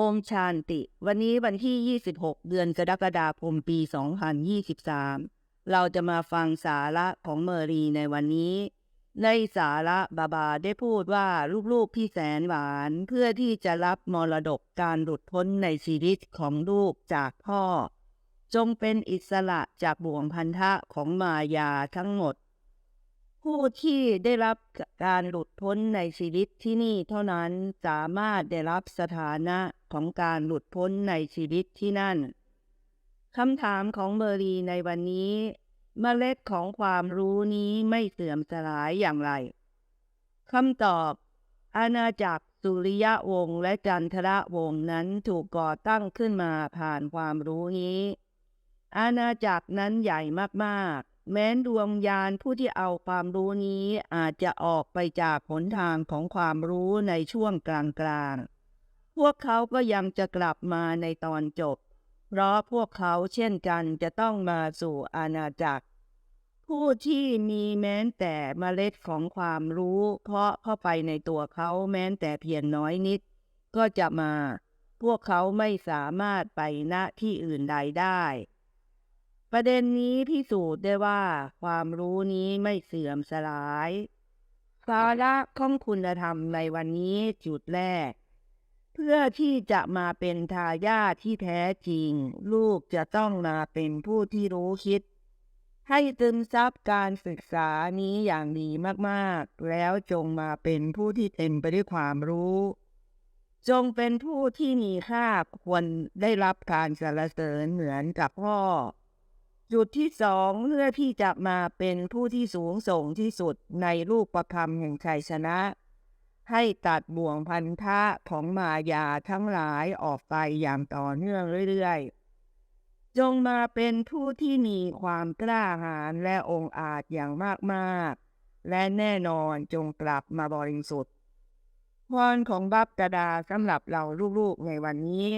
อมชาญติ วันนี้วันที่ 26 เดือนกรกฎาคมปี 2023 เราจะมาฟังสาระของเมอรีในวันนี้ ในสาระบาบาได้พูดว่าลูกๆพี่แสนหวานเพื่อที่จะรับมรดกการหลุดพ้นในชีวิตของลูกจากพ่อ จงเป็นอิสระจากบ่วงพันธะของมายาทั้งหมด ผู้ที่ได้รับการหลุดพ้นในชีวิตที่นี่เท่านั้นสามารถได้รับสถานะ ของการหลุดพ้นในชีวิตที่นั่นคำถามของเมอรีในวันนี้เมล็ดของความรู้นี้ไม่เสื่อมสลายอย่างไรคำตอบอาณาจักรสุริยะวงศ์และจันทระวงศ์นั้นถูกก่อตั้งขึ้นมาผ่านความรู้นี้ อาณาจักรนั้นใหญ่มากๆ แม้นดวงยานผู้ที่เอาความรู้นี้อาจจะออกไปจากหนทางของความรู้ในช่วงกลางๆ วกเขาก็ยังจะกลับมาในตอนจบ เพราะพวกเขาเช่นกันจะต้องมาสู่อาณาจักร ผู้ที่มีแม้แต่เมล็ดของความรู้ เพราะเข้าไปในตัวเขาแม้แต่เพียงน้อยนิด ก็จะมา พวกเขาไม่สามารถไปณที่อื่นใดได้ ประเด็นนี้พิสูจน์ได้ว่า ความรู้นี้ไม่เสื่อมสลายสาระของคุณธรรมในวันนี้จุดแรก เพื่อที่จะมาเป็นทายาทที่แท้จริง ลูกจะต้องมาเป็นผู้ที่รู้คิด ให้ตึมซับการศึกษานี้อย่างดีมากๆ แล้วจงมาเป็นผู้ที่เต็มไปด้วยความรู้ จงเป็นผู้ที่มีค่าควรได้รับการสรรเสริญเหมือนกับพ่อ จุดที่สองเพื่อที่จะมาเป็นผู้ที่สูงส่งที่สุดในรูปประคำแห่งชัยชนะ ให้ตัดบ่วงพันธะของมายาทั้งหลายออกไปอย่างต่อเนื่องเรื่อยๆ จงมาเป็นผู้ที่มีความกล้าหาญและองอาจอย่างมากๆ และแน่นอนจงกลับมาบริสุทธิ์พรของบัพกดาสำหรับเราลูกๆในวันนี้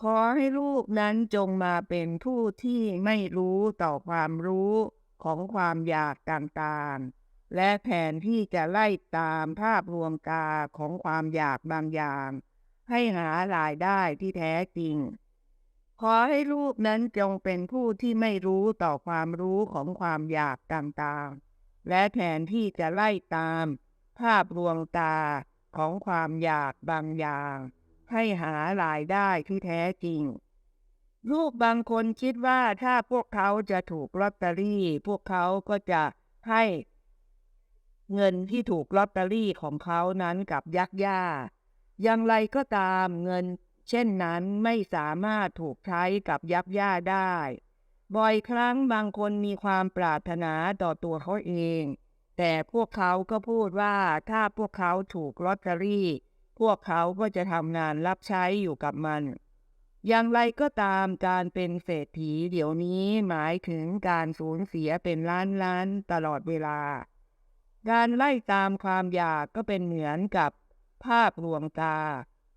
ขอให้ลูกนั้นจงมาเป็นผู้ที่ไม่รู้ต่อความรู้ของความอยากต่างๆ และแผนที่จะไล่ตามภาพรวมตาของความอยากบางอย่าง ให้หารายได้ที่แท้จริง ขอให้ลูกนั้นจงเป็นผู้ที่ไม่รู้ต่อความรู้ของความอยากต่างๆ และแผนที่จะไล่ตาม ภาพรวมตาของความอยากบางอย่าง ให้หารายได้ที่แท้จริง ลูกบางคนคิดว่าถ้าพวกเขาจะถูกลอตเตอรี่ พวกเขาก็จะให้ เงินที่ถูกลอตเตอรี่ของเขานั้นกับยักษ์ย่า อย่างไรก็ตามเงินเช่นนั้นไม่สามารถถูกใช้กับยักษ์ย่าได้ บ่อยครั้งบางคนมีความปรารถนาต่อตัวเขาเอง แต่พวกเขาก็พูดว่าถ้าพวกเขาถูกลอตเตอรี่ พวกเขาก็จะทำงานรับใช้อยู่กับมันอย่างไรก็ตามการเป็นเศรษฐีเดี๋ยวนี้หมายถึงการสูญเสียเป็นล้านล้านตลอดเวลา การไล่ตามความอยากก็เป็นเหมือนกับภาพลวงตา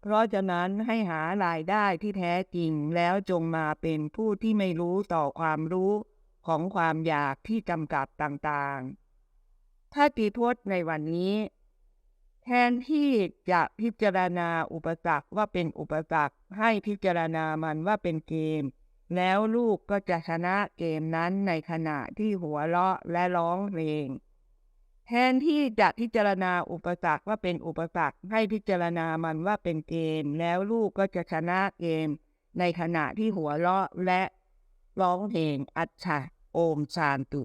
เพราะฉะนั้นให้หารายได้ที่แท้จริงแล้วจงมาเป็นผู้ที่ไม่รู้ต่อความรู้ของความอยากที่จำกัดต่างๆ ถ้าตีพจน์ในวันนี้ แทนที่จะพิจารณาอุปสรรคว่าเป็นอุปสรรคให้พิจารณามันว่าเป็นเกม แล้วลูกก็จะชนะเกมนั้นในขณะที่หัวเราะและร้องเพลง แทนที่จะพิจารณาอุปสรรคว่าเป็นอุปสรรคให้พิจารณามันว่าเป็นเกม แล้วลูกก็จะชนะเกม ในขณะที่หัวเราะและร้องเพลงอัจฉะโอมชานตุ